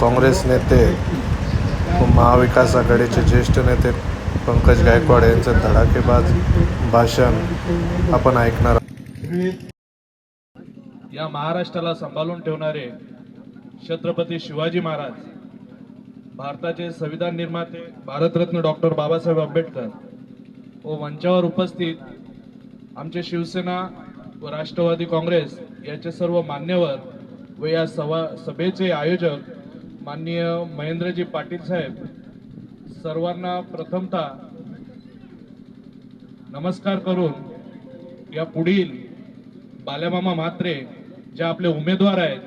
काँग्रेस नेते व महाविकास आघाडीचे ज्येष्ठ नेते पंकज गायकवाड यांचं धडाकेबाज भाषण आपण ऐकणार आहोत. या महाराष्ट्राला सांभाळून ठेवणारे छत्रपती शिवाजी महाराज भारताचे संविधान निर्माते भारतरत्न डॉक्टर बाबासाहेब आंबेडकर व मंचावर उपस्थित आमचे शिवसेना व राष्ट्रवादी काँग्रेस याचे सर्व मान्यवर व या सभा सभेचे आयोजक माननीय महेंद्रजी पाटील साहेब सर्वांना प्रथमतः नमस्कार करून या पुढील बाल्यामामा म्हात्रे जे आपले उमेदवार आहेत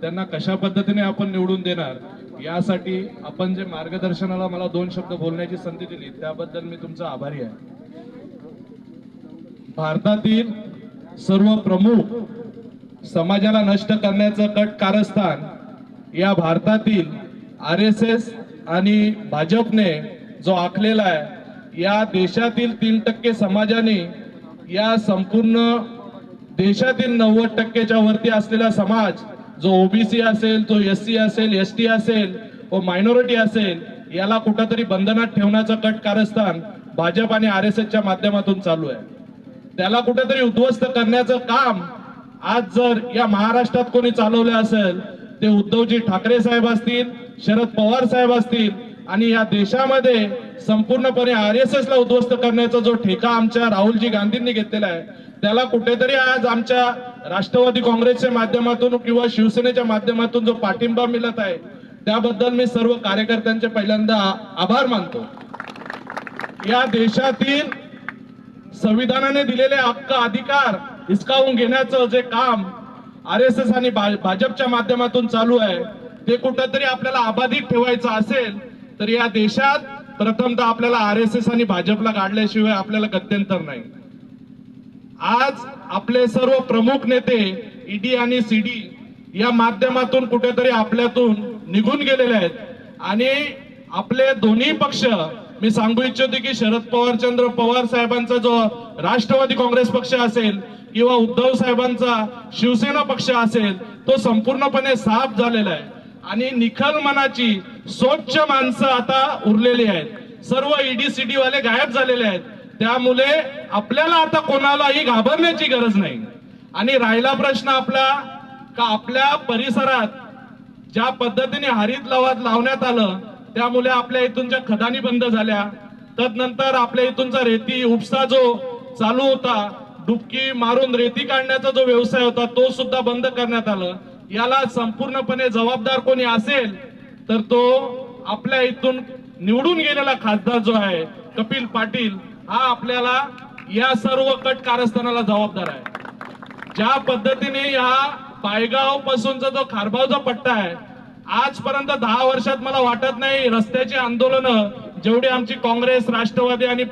त्यांना कशा पद्धतीने आपण निवडून देणार यासाठी आपण जे मार्गदर्शनाला मला दोन शब्द बोलण्याची संधी दिली त्याबद्दल मी तुमचा आभारी आहे. भारतातील सर्व प्रमुख समाजाला नष्ट करण्याचं कट कारस्थान या भारतातील आर एस एस आणि भाजपने जो आखलेला आहे या देशातील तीन टक्के समाजाने या संपूर्ण देशातील नव्वद टक्केच्या वरती असलेला समाज जो ओबीसी असेल तो एस सी असेल एस टी असेल व मायनॉरिटी असेल याला कुठंतरी बंधनात ठेवण्याचं कट कारस्थान भाजप आणि आर एस एसच्या माध्यमातून चालू आहे. त्याला कुठेतरी उद्ध्वस्त करण्याचं काम आज जर या महाराष्ट्रात कोणी चालवलं असेल ते उद्धवजी ठाकरे साहेब असतील शरद पवार साहेब असतील आणि या देशामध्ये संपूर्णपणे आर एस एस ला उद्ध्वस्त करण्याचा जो ठेका आमच्या राहुलजी गांधींनी घेतलेला आहे त्याला कुठेतरी आज आमच्या राष्ट्रवादी काँग्रेसच्या माध्यमातून किंवा शिवसेनेच्या माध्यमातून जो पाठिंबा मिळत आहे त्याबद्दल मी सर्व कार्यकर्त्यांचे पहिल्यांदा आभार मानतो. या देशातील संविधानाने दिलेले हक्क अधिकार हिसकावून घेण्याचं जे काम आर एस एस आणि भाजपच्या माध्यमातून चालू आहे. ते कुठंतरी आपल्याला अबाधित ठेवायचं असेल तर या देशात प्रथमतः आपल्याला आर एस एस आणि भाजपला काढल्याशिवाय आपल्याला गत्यंतर नाही. आज आपले सर्व प्रमुख नेते ईडी आणि सीडी या माध्यमातून कुठेतरी आपल्यातून निघून गेलेले आहेत. आणि आपले दोन्ही पक्ष मी सांगू इच्छितो की शरद पवार चंद्र पवार साहेबांचा जो राष्ट्रवादी काँग्रेस पक्ष असेल किंवा उद्धव साहेबांचा शिवसेना पक्ष असेल तो संपूर्णपणे साफ झालेला आहे. आणि निखल मनाची स्वच्छ माणसं आता उरलेली आहेत. सर्व ईडी सीडी वाले गायब झालेले आहेत. त्यामुळे आपल्याला आता कोणालाही घाबरण्याची गरज नाही. आणि राहिला प्रश्न आपला का आपल्या परिसरात ज्या पद्धतीने हरित लवाद लावण्यात आलं त्यामुळे आपल्या इथूनच्या खदानी बंद झाल्या. तदनंतर आपल्या इथूनचा रेती उपसा जो चालू होता डुबकी मारून रेती काढण्याचा जो व्यवसाय होता तो सुद्धा बंद करण्यात आलं. याला संपूर्णपणे जबाबदार कोणी असेल तर तो आपल्या इथून निवडून गेलेला खासदार जो आहे कपिल पाटील हा आपल्याला या सर्व कट कारस्थानाला जबाबदार आहे. ज्या पद्धतीने या पायगाव पासूनचा जो खारबावचा पट्टा आहे आजपर्यंत दहा वर्षात मला वाटत नाही रस्त्याची आंदोलन जेवढी आमची काँग्रेस राष्ट्रवादी आणि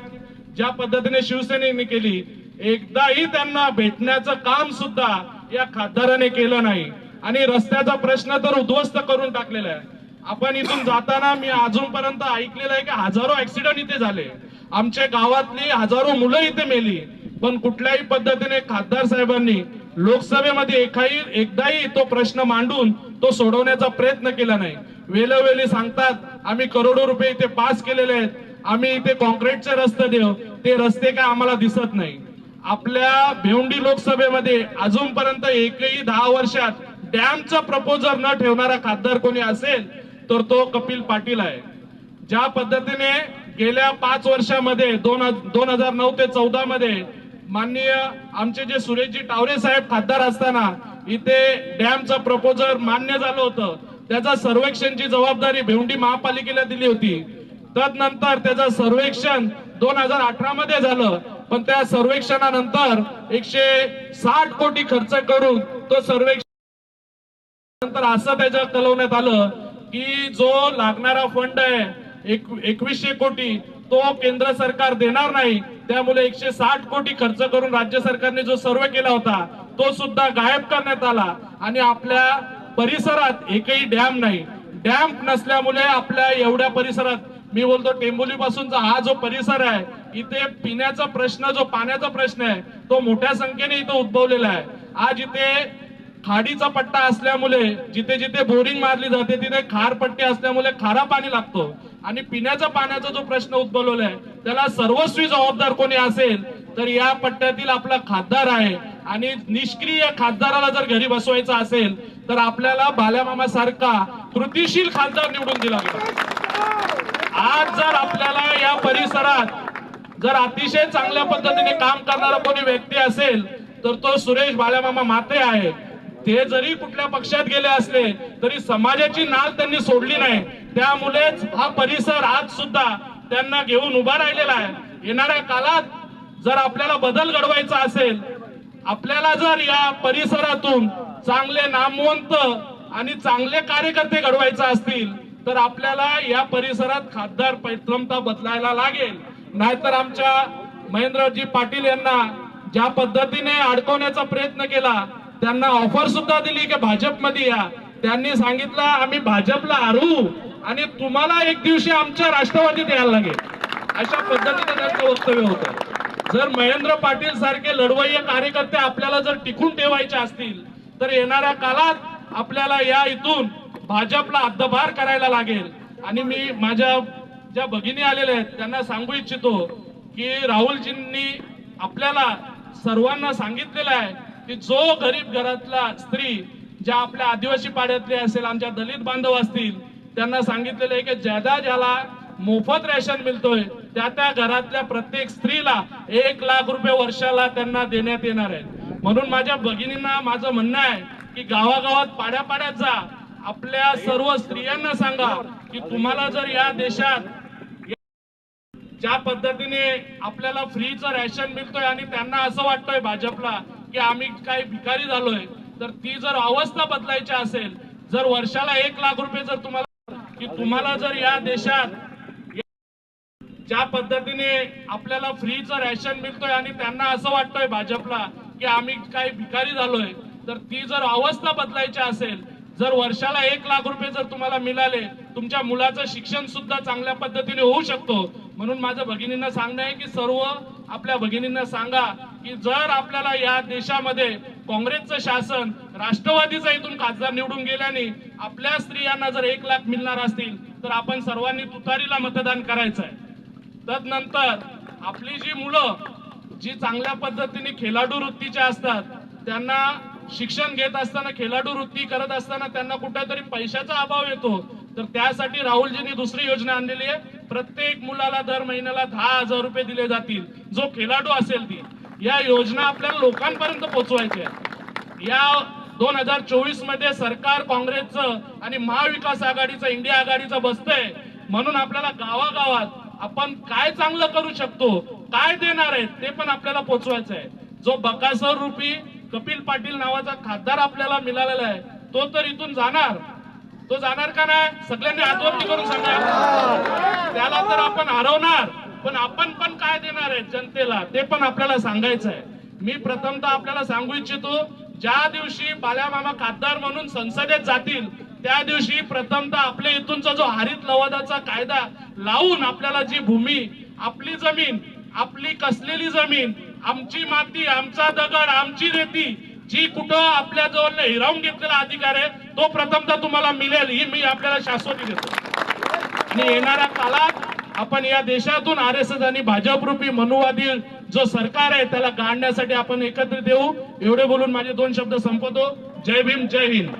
ज्या पद्धतीने शिवसेनेने केली एकदाही त्यांना भेटण्याचं काम सुद्धा या खासदाराने केलं नाही. आणि रस्त्याचा प्रश्न तर उद्ध्वस्त करून टाकलेला आहे. आपण इथून जाताना मी अजूनपर्यंत ऐकलेलं आहे की हजारो ऍक्सिडेंट इथे झाले. आमच्या गावातली हजारो मुलं इथे मेली. पण कुठल्याही पद्धतीने खासदार साहेबांनी लोकसभेमध्ये एकाही एकदाही तो प्रश्न मांडून तो सोडवण्याचा प्रयत्न केला नाही. वेळोवेळी सांगतात आम्ही करोडो रुपये इथे पास केलेले आहेत. आम्ही इथे कॉन्क्रीटचे रस्ते देऊ. ते रस्ते काय आम्हाला दिसत नाही. आपल्या भेवंडी लोकसभेमध्ये अजूनपर्यंत एकही दहा वर्षात डॅमचं प्रपोजर न ठेवणारा खासदार कोणी असेल तर तो कपिल पाटील आहे. ज्या पद्धतीने गेल्या पाच वर्षामध्ये दोन दोन हजार नऊ ते चौदा मध्ये माननीय आमचे जे सुरेशजी टावरे साहेब खासदार असताना इथे डॅमचं प्रपोजल मान्य झालं होतं. त्याचा सर्वेक्षणची जबाबदारी भिवंडी महापालिकेला दिली होती. तदनंतर त्याचं सर्वेक्षण दोन हजार अठरा मध्ये झालं. पण त्या सर्वेक्षणानंतर एकशे साठ कोटी खर्च करून तो सर्वेक्षण नंतर असं त्याच्यात कळवण्यात आलं की जो लागणारा फंड आहे एक- एकवीसशे कोटी तो केंद्र सरकार देणार नाही. त्यामुळे एकशे साठ कोटी खर्च करून राज्य सरकारने जो सर्वे केला होता तो सुद्धा गायब करण्यात आला. आणि आपल्या परिसरात एकही डॅम नाही. डॅम नसल्यामुळे आपल्या एवढ्या परिसरात मी बोलतो टेंबोली पासूनचा हा जो परिसर आहे इथे पिण्याचा प्रश्न जो पाण्याचा प्रश्न आहे तो मोठ्या संख्येने इथं उद्भवलेला आहे. आज इथे खाडीचा पट्टा असल्यामुळे जिथे जिथे बोरिंग मारली जाते तिथे खार पट्टी असल्यामुळे खारा पाणी लागतो. आणि पिण्याच्या पाण्याचा जो प्रश्न उद्भवलेला आहे त्याला सर्वस्वी जबाबदार कोणी असेल तर या पट्ट्यातील आपला खासदार आहे. आणि निष्क्रिय खासदाराला जर घरी बसवायचं असेल तर आपल्याला बाल्यामामा सारखा कृतीशील खासदार निवडून दिला आज जर आपल्याला या परिसरात जर अतिशय चांगल्या पद्धतीने काम करणारा कोणी व्यक्ती असेल तर तो सुरेश बाल्यामामा माते आहे. ते जरी कुठल्या पक्षात गेले असले तरी समाजाची नाल त्यांनी सोडली नाही. त्यामुळेच हा परिसर आज सुद्धा त्यांना घेऊन उभा राहिलेला आहे. येणाऱ्या काळात जर आपल्याला बदल घडवायचा असेल आपल्याला जर या परिसरातून चांगले नामवंत आणि चांगले कार्यकर्ते घडवायचे असतील तर आपल्याला या परिसरात खासदार पैत्रमता बदलायला लागेल. नाहीतर आमच्या महेंद्रजी पाटील यांना ज्या पद्धतीने अडकवण्याचा प्रयत्न केला त्यांना ऑफर सुद्धा दिली की भाजपमध्ये या. त्यांनी सांगितलं आम्ही भाजपला हरू आणि तुम्हाला एक दिवशी आमच्या राष्ट्रवादीत यायला लागेल. अशा पद्धतीने त्यांचं वक्तव्य होतं. जर महेंद्र पाटील सारखे लढवय कार्यकर्ते आपल्याला जर टिकून ठेवायचे असतील तर येणाऱ्या काळात आपल्याला या इथून भाजपला हद्दभार करायला लागेल. आणि मी माझ्या ज्या भगिनी आलेल्या आहेत त्यांना सांगू इच्छितो की राहुलजींनी आपल्याला सर्वांना सांगितलेलं आहे की जो गरीब घरातला स्त्री ज्या आपल्या आदिवासी पाड्यातली असेल आमच्या दलित बांधव असतील त्यांना सांगितलेलं आहे की ज्यादा ज्याला मोफत रेशन मिळतोय त्या त्या घरातल्या प्रत्येक स्त्रीला एक लाख रुपये वर्षाला त्यांना देण्यात येणार आहे म्हणून माझ्या भगिनींना माझं म्हणणं आहे की गावागावात पाड्यापाड्यात जा. आपल्या सर्व स्त्रियांना सांगा की तुम्हाला जर या देशात ज्या पद्धतीने आपल्याला फ्रीचं रॅशन मिळतोय आणि त्यांना असं वाटतंय भाजपला की आम्ही काही भिकारी झालोय तर ती जर अवस्था बदलायची असेल जर वर्षाला एक लाख रुपये जर तुम्हाला की तुम्हाला जर या देशात ज्या पद्धतीने आपल्याला फ्रीचं रॅशन मिळतोय आणि त्यांना असं वाटतंय भाजपला की आम्ही काही भिकारी झालोय तर ती जर अवस्था बदलायची असेल जर वर्षाला एक लाख रुपये जर तुम्हाला मिळाले तुमच्या मुलाचं शिक्षण सुद्धा चांगल्या पद्धतीने होऊ शकतो. म्हणून माझ्या भगिनींना सांगणं आहे की सर्व आपल्या भगिनींना सांगा की जर आपल्याला या देशामध्ये काँग्रेसचं शासन राष्ट्रवादीचा इथून खासदार निवडून गेल्याने आपल्या स्त्रियांना जर एक लाख मिळणार असतील तर आपण सर्वांनी तुतारीला मतदान करायचं आहे तदनंतर आपली जी मुलं जी चांगल्या पद्धतीने खेळाडू वृत्तीचे असतात त्यांना शिक्षण घेत असताना खेळाडू वृत्ती करत असताना त्यांना कुठेतरी पैशाचा अभाव येतो. तर त्यासाठी राहुलजींनी दुसरी योजना आणलेली आहे. प्रत्येक मुलाला दर महिन्याला दहा हजार रुपये दिले जातील. जो खेळाडू असेल ती. या योजना आपल्याला लोकांपर्यंत पोहोचवायच्या या दोन हजार चोवीसमध्ये सरकार काँग्रेसचं आणि महाविकास आघाडीचं इंडिया आघाडीचं बसतंय. म्हणून आपल्याला गावागावात आपण काय चांगलं करू शकतो काय देणार आहे ते पण आपल्याला पोचवायचं आहे. जो बकासर रूपी कपिल पाटील नावाचा खासदार आपल्याला मिळालेला आहे तो तर इथून जाणार. तो जाणार का नाही सगळ्यांनी आत्महत्या करून सांगा. त्याला तर आपण हरवणार. पण आपण पण काय देणार आहे जनतेला? ते पण आपल्याला सांगायचं आहे. मी प्रथमतः आपल्याला सांगू इच्छितो ज्या दिवशी बाल्यामामा खासदार म्हणून संसदेत जातील त्या दिवशी प्रथमतः आपल्या इथूनचा जो हरित लवादाचा कायदा लावून आपल्याला जी भूमी आपली जमीन आपली कसलेली जमीन आमची माती आमचा दगड आमची रेती जी कुठं आपल्या जवळ हिरावून घेतलेला अधिकार आहे तो प्रथमतः तुम्हाला मिळेल ही मी आपल्याला शाश्वती देतो. आणि येणाऱ्या काळात आपण या देशातून आर एस एस आणि भाजप रूपी मनुवादी जो सरकार आहे त्याला गाडण्यासाठी आपण एकत्रित येऊ. एवढे बोलून माझे दोन शब्द संपवतो. जय भीम जय हिंद.